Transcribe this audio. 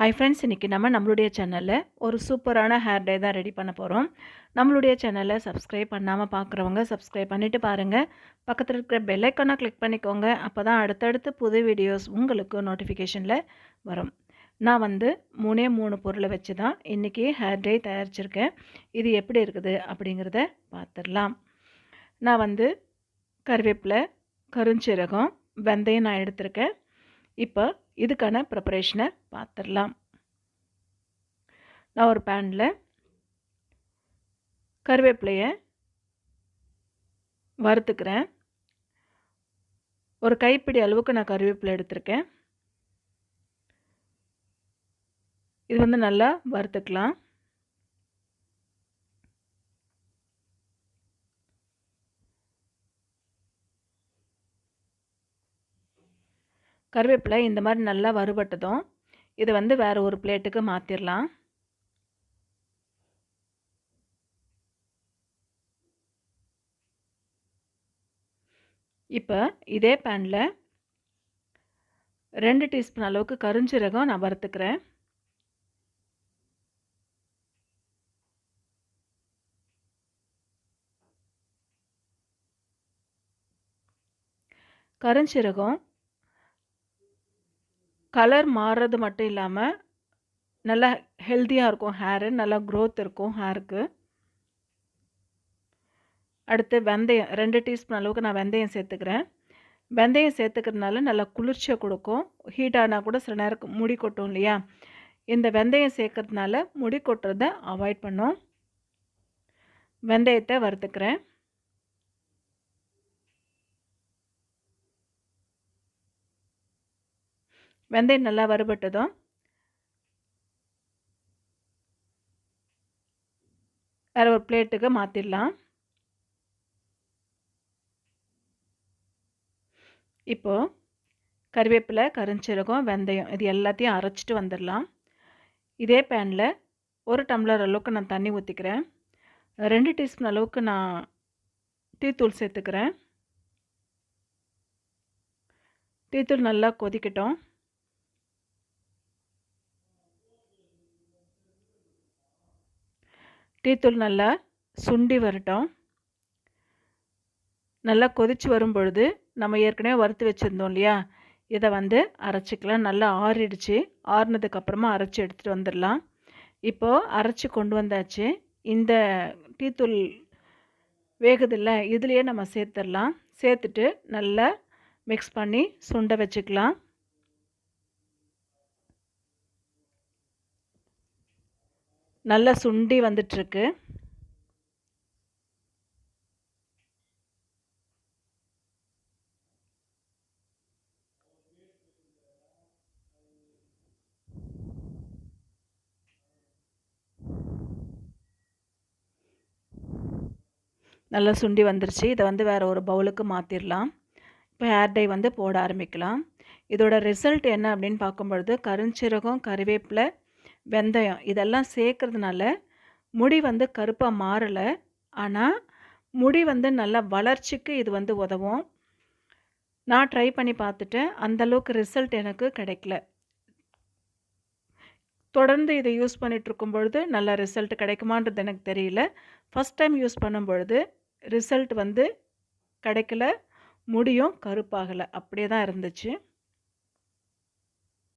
Hi friends இன்றைக்கி நம்ம நம்மளுடைய சேனலில் ஒரு சூப்பரான ஹேர் டே தான் ரெடி பண்ண போகிறோம் நம்மளுடைய சேனலை சப்ஸ்கிரைப் பண்ணாமல் பார்க்குறவங்க சப்ஸ்கிரைப் பண்ணிவிட்டு பாருங்கள் பக்கத்தில் இருக்கிற பெல் கிளிக் பண்ணிக்கோங்க. அப்போ தான் அடுத்தடுத்து புது வீடியோஸ் உங்களுக்கு நோட்டிஃபிகேஷனில் வரும். நான் வந்து மூணே மூணு பொருளை வச்சு தான் இன்றைக்கி ஹேர் டே தயாரிச்சிருக்கேன். இது எப்படி இருக்குது அப்படிங்கிறத பார்த்துடலாம் நான் வந்து கருவேப்பிலை கருஞ்சீரகம் வெந்தயம் நான் எடுத்திருக்கேன். இப்போ இதுக்கான ப்ரிப்பரேஷனை பார்த்துடலாம் நான் ஒரு பேனில் கருவேப்பிலையை வறுத்துக்கிறேன். ஒரு கைப்பிடி அளவுக்கு நான் கருவேப்பிலை எடுத்திருக்கேன். இது வந்து நல்லா வறுத்துக்கலாம். கருவேப்பிலை இந்த மாதிரி நல்லா வறுபட்டதும் இதை வந்து வேறு ஒரு பிளேட்டுக்கு மாற்றிடலாம் இப்போ இதே பேனில் ரெண்டு டீஸ்பூன் அளவுக்கு கருஞ்சீரகம் நான் வறுத்துக்கிறேன். கருஞ்சீரகம் கலர் மாறுறது மட்டும் இல்லாமல் நல்லா ஹெல்த்தியாக இருக்கும் ஹேரு நல்லா க்ரோத் இருக்கும் ஹேருக்கு அடுத்து வெந்தயம் ரெண்டு டீஸ்பூன் அளவுக்கு நான் வெந்தயம் சேர்த்துக்கிறேன். வெந்தயம் சேர்த்துக்கிறதுனால நல்லா குளிர்ச்சியை கொடுக்கும். ஹீட் ஆனால் கூட சில நேரம் முடி கொட்டும் இல்லையா? இந்த வெந்தயம் சேர்க்கறதுனால முடி கொட்டுறதை அவாய்ட் பண்ணும். வெந்தயத்தை வறுத்துக்கிறேன். வெந்தயம் நல்லா வறுபட்டதும் வேறு ஒரு பிளேட்டுக்கு மாற்றிடலாம் இப்போது கறிவேப்பிலை கருஞ்சீரகம் வெந்தயம் இது எல்லாத்தையும் அரைச்சிட்டு வந்துடலாம். இதே பேனில் ஒரு டம்ளர் அளவுக்கு நான் தண்ணி ஊற்றிக்கிறேன் ரெண்டு டீஸ்பூன் அளவுக்கு நான் டீத்தூள் சேர்த்துக்கிறேன். டீத்தூள் நல்லா கொதிக்கட்டும். டீத்தூள் நல்லா சுண்டி வரட்டும். நல்லா கொதித்து வரும் பொழுது நம்ம ஏற்கனவே வறுத்து வச்சுருந்தோம் இல்லையா? இதை வந்து அரைச்சிக்கலாம். நல்லா ஆறிடுச்சு. ஆறுனதுக்கப்புறமா அரைச்சி எடுத்துகிட்டு வந்துடலாம். இப்போது அரைச்சி கொண்டு வந்தாச்சு. இந்த டீத்தூள் வேகுதில்ல இதுலேயே நம்ம சேர்த்துடலாம். சேர்த்துட்டு நல்லா மிக்ஸ் பண்ணி சுண்டை வச்சுக்கலாம். நல்லா சுண்டி வந்துட்டுருக்கு நல்லா சுண்டி வந்துருச்சு. இதை வந்து வேறு ஒரு பவுலுக்கு மாற்றிடலாம் இப்போ ஹேர் டை வந்து போட ஆரம்பிக்கலாம். இதோட ரிசல்ட் என்ன அப்படின்னு பார்க்கும்பொழுது கருஞ்சீரகம் கருவேப்பிலை வெந்தயம். இதெல்லாம் சேர்க்கறதுனால முடி வந்து கருப்பாக மாறலை. ஆனால் முடி வந்து நல்லா வளர்ச்சிக்கு இது வந்து உதவும். நான் ட்ரை பண்ணி பார்த்துட்டேன். அந்தளவுக்கு ரிசல்ட் எனக்கு கிடைக்கல. தொடர்ந்து இதை யூஸ் பண்ணிகிட்ருக்கும் பொழுது நல்ல ரிசல்ட் கிடைக்குமான்றது எனக்கு தெரியல. ஃபஸ்ட் டைம் யூஸ் பண்ணும் பொழுது ரிசல்ட் வந்து கிடைக்கல. முடியும் கருப்பாகலை. அப்படியே தான் இருந்துச்சு.